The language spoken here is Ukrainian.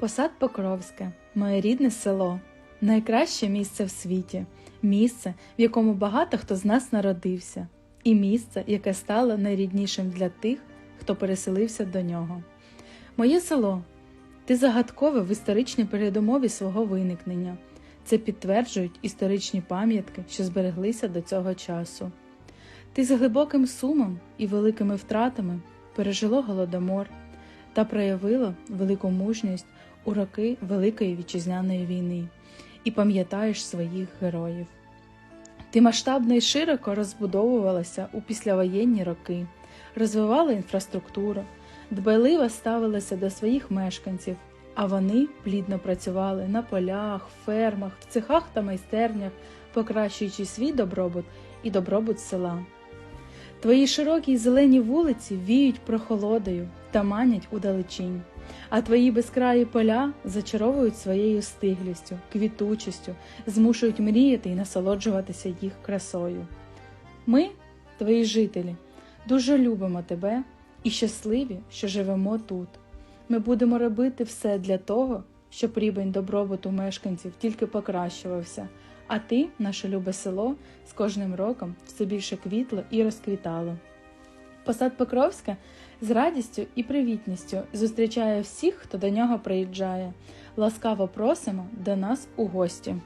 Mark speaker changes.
Speaker 1: Посад Покровське, моє рідне село, найкраще місце в світі, місце, в якому багато хто з нас народився, і місце, яке стало найріднішим для тих, хто переселився до нього. Моє село ти загадкове в історичній передумові свого виникнення. Це підтверджують історичні пам'ятки, що збереглися до цього часу. Ти з глибоким сумом і великими втратами пережило голодомор та проявило велику мужність у роки Великої Вітчизняної війни і пам'ятаєш своїх героїв. Ти масштабно і широко розбудовувалася у післявоєнні роки, розвивала інфраструктуру, дбайливо ставилася до своїх мешканців, а вони плідно працювали на полях, фермах, в цехах та майстернях, покращуючи свій добробут і добробут села. Твої широкі зелені вулиці віють прохолодою та манять удалечінь, а твої безкраї поля зачаровують своєю стиглістю, квітучістю, змушують мріяти і насолоджуватися їх красою. Ми, твої жителі, дуже любимо тебе і щасливі, що живемо тут. Ми будемо робити все для того, щоб рівень добробуту мешканців тільки покращувався, а ти, наше любе село, з кожним роком все більше квітло і розквітало. Посад Покровська з радістю і привітністю зустрічає всіх, хто до нього приїжджає. Ласкаво просимо до нас у гості.